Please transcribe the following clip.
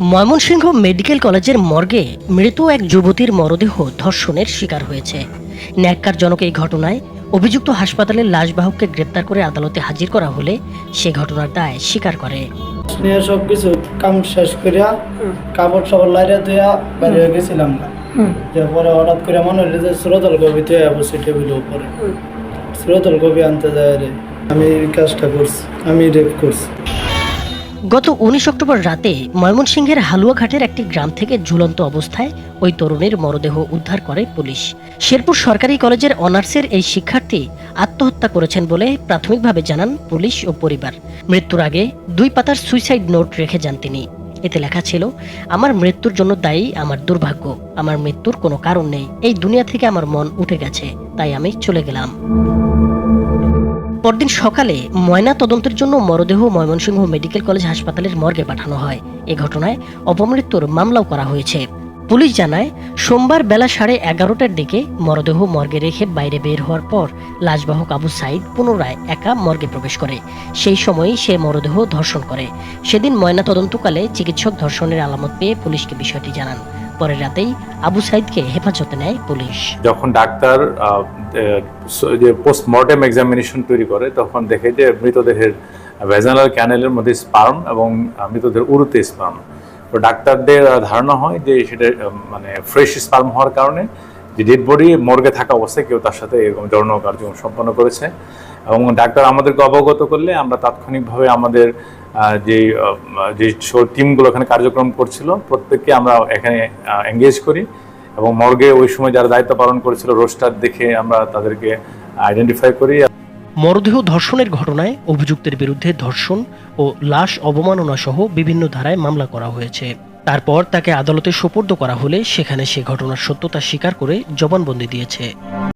Mymensingh medical কলেজের মর্গে মৃত এক যুবতীর মরদেহ ধর্ষণের শিকার হয়েছে। ন্যাক্কারজনক এই ঘটনায় অভিযুক্ত হাসপাতালের লাশবাহককে গ্রেপ্তার করে আদালতে হাজির করা হলে সে ঘটনার দায় স্বীকার করে। নিয়ে সব কিছু কাম শেষ করিয়া কাপড় সাপড় লাইরে ধুয়া বাইরে হয়ে গেছিলাম। না যে পরে হঠাৎ করে মনে হলো যে সুরতল কবি বসে টেবিলের উপরে। সুরতল কবি আনতে যায় রে আমি এই কাজটা করছি আমি রেপ করছি। গত উনিশ অক্টোবর রাতে ময়মনসিংহের হালুয়াঘাটের একটি গ্রাম থেকে ঝুলন্ত অবস্থায় ওই তরুণের মরদেহ উদ্ধার করে পুলিশ। শেরপুর সরকারি কলেজের অনার্সের এই শিক্ষার্থী আত্মহত্যা করেছেন বলে প্রাথমিকভাবে জানান পুলিশ ও পরিবার। মৃত্যুর আগে দুই পাতার সুইসাইড নোট রেখে যান তিনি। এতে লেখা ছিল, আমার মৃত্যুর জন্য দায়ী, আমার দুর্ভাগ্য। আমার মৃত্যুর কোনো কারণ নেই। এই দুনিয়া থেকে আমার মন উঠে গেছে। তাই আমি চলে গেলাম। পরদিন সকালে ময়না তদন্তের জন্য মরদেহ ময়মনসিংহ মেডিকেল কলেজ হাসপাতালের মর্গে পাঠানো হয়। এ ঘটনায় অপমৃত্যুর মামলাও করা হয়েছে। পুলিশ জানায়, সোমবার বেলা সাড়ে এগারোটার দিকে মরদেহ মর্গে রেখে বাইরে বের হওয়ার পর লাশবাহক আবু সাইদ পুনরায় একা মর্গে প্রবেশ করে। সেই সময়ই সে মরদেহ ধর্ষণ করে। সেদিন ময়না তদন্তকালে চিকিৎসক ধর্ষণের আলামত পেয়ে পুলিশকে বিষয়টি জানান। পরের রাতেই আবু সাইদকে হেফাজতে নেয় পুলিশ। যখন ডাক্তার যে পোস্টমর্টেম এক্সামিনেশন তৈরি করে, তখন দেখে যে মৃতদেহের ভেজানাল ক্যানেলের মধ্যে স্পার্ম এবং মৃতদের উরুতে স্পার্ম তো ডাক্তারদের ধারণা হয় যে সেটা মানে ফ্রেশ স্পার্ম হওয়ার কারণে যে ডেড বডি মর্গে থাকা অবস্থায় কেউ তার সাথে এরকম যৌন কার্যক্রম সম্পন্ন করেছে এবং ডাক্তার আমাদেরকে অবগত করলে আমরা তাৎক্ষণিকভাবে আমাদের যে যে টিমগুলো এখানে কার্যক্রম করছিল, প্রত্যেককে আমরা এখানে এঙ্গেজ করি এবং মর্গে ওই সময় যারা দায়িত্ব পালন করেছিল রোস্টার দেখে আমরা তাদেরকে আইডেন্টিফাই করি। মরদেহ ধর্ষণের ঘটনায় অভিযুক্তের বিরুদ্ধে ধর্ষণ ও লাশ অবমাননা সহ বিভিন্ন ধারায় মামলা করা হয়েছে। তারপর তাকে আদালতে সোপর্দ করা হলে সেখানে সে ঘটনার সত্যতা স্বীকার করে জবানবন্দি দিয়েছে।